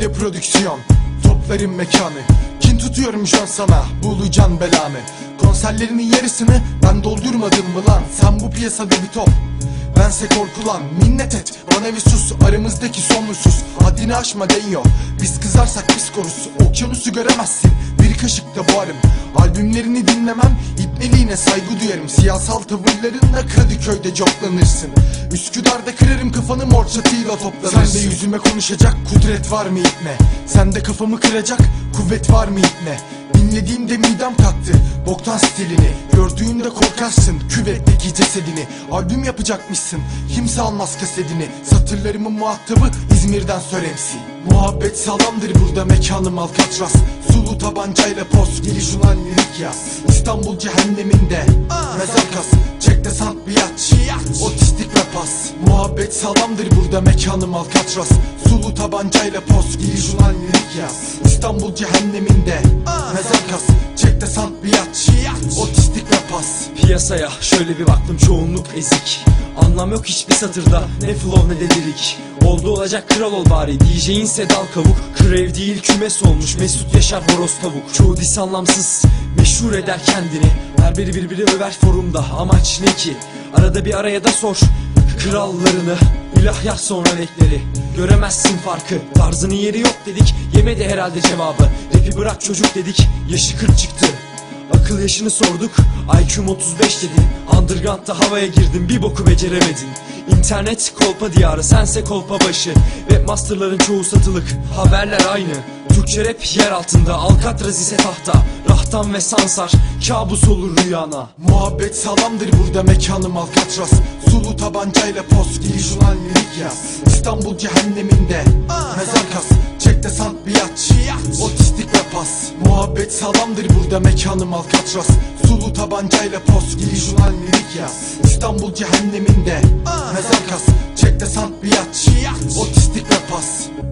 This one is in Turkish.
Antalya prodüksiyon Topların mekanı. Kin tutuyorum şu an sana Bulacağım belanı. Konserlerinin yarısını ben doldurmadım mı lan? Sen bu piyasada bir top. Bense korkulan minnet et. Bana bir sus aramızdaki son husus Haddini aşma deniyor Biz kızarsak biz korusu Okyanusu göremezsin Bir kaşıkta boğarım Albümlerini dinlemem İpneliğine saygı duyarım. Siyasal tavırlarınla Kadıköy'de coplanırsın Üsküdar'da kırarım kafanı mor çatıyla toplanırsın. Sen de yüzüme konuşacak kudret var mı ipne? Sen de kafamı kıracak kuvvet var mı ipne? Dinlediğimde midem kalktı Boktan stilini. Gördüğünde korkarsın Küvetteki cesedini. Albüm yapacakmışsın Kimse almaz kasetini Satırlarımın muhatabı İzmir'den Söremsi Muhabbet sağlamdır burada mekanım Alcatraz. Sulu tabancayla poz Geliş ulan lirik yaz. İstanbul cehenneminde Mezar kas. Çek de sant biatç Otistik ve pas. Muhabbet sağlamdır burada mekanım Alcatraz. Sulu tabancayla poz Geliş ulan lirik yaz. İstanbul cehenneminde Mezar kas. Çek de sant biatç Otistik pas Piyasaya. Şöyle bir baktım çoğunluk ezik. Anlam yok hiçbir satırda ne flow ne de lirik. Oldu olacak kral ol bari DJ'in sedal kavuk. Krev değil kümes olmuş Mesut Yaşar horoz tavuk. Çoğu dis anlamsız meşhur eder kendini. Her biri birbiri över forumda Amaç ne ki? Arada bir araya da sor Krallarını. İlah yaz sonra bekleri Göremezsin farkı Tarzının yeri yok dedik. Yemedi herhalde cevabı. Rapi bırak çocuk dedik Yaşı 40 çıktı Akıl yaşını sorduk IQ'm 35 dedin Underground'da havaya girdin bir boku beceremedin. İnternet kolpa diyarı sense kolpa başı. Webmasterların çoğu satılık haberler aynı. Türkçe rap yer altında Alcatraz ise tahta. Rahtan ve Sansar kabus olur rüyana. Muhabbet sağlamdır burada mekanım Alcatraz. Sulu tabancayla poz Geliş ulan lirik yaz. İstanbul cehenneminde Mezar kas. Çek de sant biatç Otistik pas. Muhabbet sağlamdır burada mekanım Alcatraz. Sulu tabancayla poz Geliş ulan lirik yaz. İstanbul cehenneminde Mezar kas. Çek de sant biatç Otistik ve pas